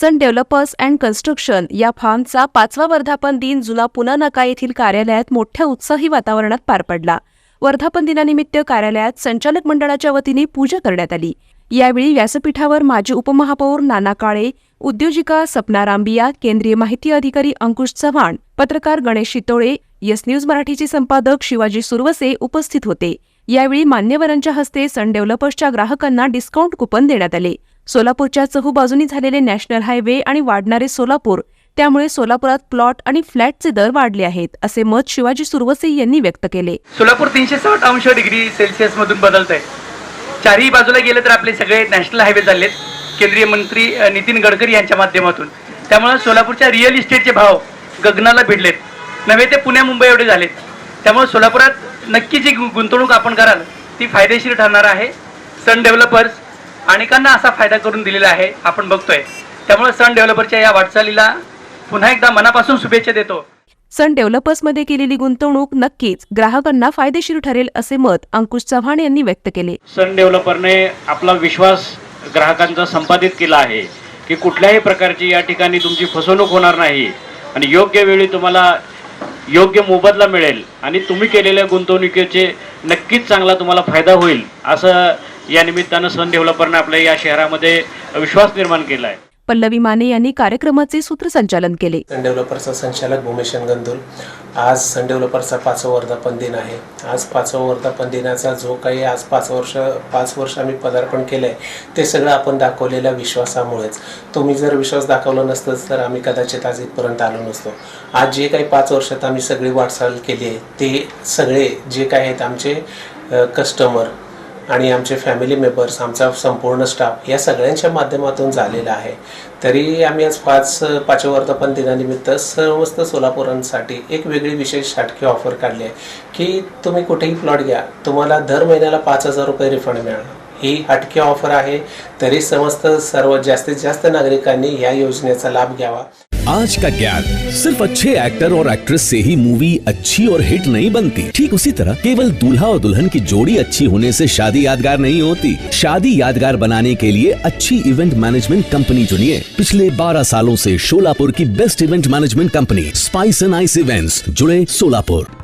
Sun developers and construction या फार्मचा पाचवा वर्धापन दिन जुना पुना नका येथील कार्यालयात मोठ्या उत्साही वातावरणात पार पडला. वर्धापन दिनानिमित्त कार्यालयात संचालक मंडळाच्या वतीने पूजा करण्यात आली. यावेळी व्यासपीठावर माजी उपमहापौर नाना काळे उद्योजिका सपना रांबिया केंद्रीय माहिती अधिकारी अंकुश चव्हाण पत्रकार गणेश शितोळे यस न्यूज मराठीचे संपादक शिवाजी सुरवसे उपस्थित होते. यावेळी मान्यवरांच्या हस्ते सन डेव्हलपर्सच्या ग्राहकांना डिस्काउंट कुपन देण्यात आले. सोलापूरच्या चहूबाजूनी झालेले नॅशनल हायवे आणि वाढणारे सोलापूर त्यामुळे सोलापुरात प्लॉट आणि फ्लॅटचे दर वाढले आहेत असे मत शिवाजी सुरवसे यांनी व्यक्त केले. सोलापूर तीनशे साठ अंश डिग्री सेल्सिअस मधून बदलत आहे चारही बाजूला गेलं तर आपले सगळे नॅशनल हायवे चाललेत केंद्रीय मंत्री नितीन गडकरी यांच्या माध्यमातून. त्यामुळे सोलापूरच्या रिअल इस्टेटचे भाव गगनाला भिडलेत. नव्हे ते पुण्या मुंबई एवढे झालेत. त्यामुळे सोलापुरात नक्की जी गु- गुंतवणूक आपण कराल ती फायदेशीर ठरणार आहे. सन डेव्हलपर्स अनेकांना असा फायदा करून दिलेला आहे आपण बघतोय. त्यामुळे सन डेव्हलपरच्या या वाटचालीला पुन्हा एकदा मनापासून शुभेच्छा देतो. सन डेव्हलपर्समध्ये केलेली गुंतवणूक नक्कीच ग्राहकांना फायदेशीर ठरेल असे मत अंकुश चव्हाण यांनी व्यक्त केले. सन डेव्हलपरने आपला विश्वास ग्राहकांचा संपादित केला आहे की कुठल्याही प्रकारची या ठिकाणी तुमची फसवणूक होणार नाही आणि योग्य वेळी तुम्हाला योग्य मोबदला मिळेल आणि तुम्ही केलेल्या गुंतवणुकीचे नक्कीच चांगला तुम्हाला फायदा होईल असं या निमित्तानं सन डेव्हलपरने आपल्या या शहरामध्ये विश्वास निर्माण केला आहे पल्लवी माने यांनी कार्यक्रमाचे सूत्रसंचालन केले. सन डेव्हलपरचा संचालक भूमेशन गंदुल आज सन डेव्हलपरचा पाचवा वर्धापन दिन आहे. आज पाचवा वर्धापन दिनाचा जो काही आज पाच वर्ष पाच वर्ष आम्ही पदार्पण केलं आहे ते सगळं आपण दाखवलेल्या विश्वासामुळेच. तुम्ही जर विश्वास दाखवला नसतं तर आम्ही कदाचित आज इथपर्यंत आलो नसतो. आज जे काही पाच वर्षात आम्ही सगळी वाटचाल केली आहे ते सगळे जे काय आहेत आमचे कस्टमर आणि आमचे फॅमिली मेंबर्स आमचा संपूर्ण स्टाफ या सगळ्यांच्या माध्यमातून झालेला आहे. तरी आम्ही आज पाच पाचव्या वर्धापन दिनानिमित्त समस्त सोलापुरांसाठी एक वेगळी विशेष शाटकी ऑफर काढली आहे. की तुम्ही कुठेही प्लॉट घ्या तुम्हाला दर महिन्याला पाच हजार रुपये रिफंड मिळणार. ही हटकी ऑफ़र आहे. तरी समस्त सर्व जास्तीत जास्त नागरिकांनी या योजनेचा लाभ घ्यावा. आज का ज्ञान? सिर्फ़ अच्छे एक्टर और एक्ट्रेस से ही मूवी अच्छी और हिट नहीं बनती. ठीक उसी तरह केवल दूल्हा और दुल्हन की जोड़ी अच्छी होने से शादी यादगार नहीं होती. शादी यादगार बनाने के लिए अच्छी इवेंट मैनेजमेंट कंपनी चुनिए. पिछले 12 सालों से शोलापुर की best event management company spice and ice events जुड़े सोलापुर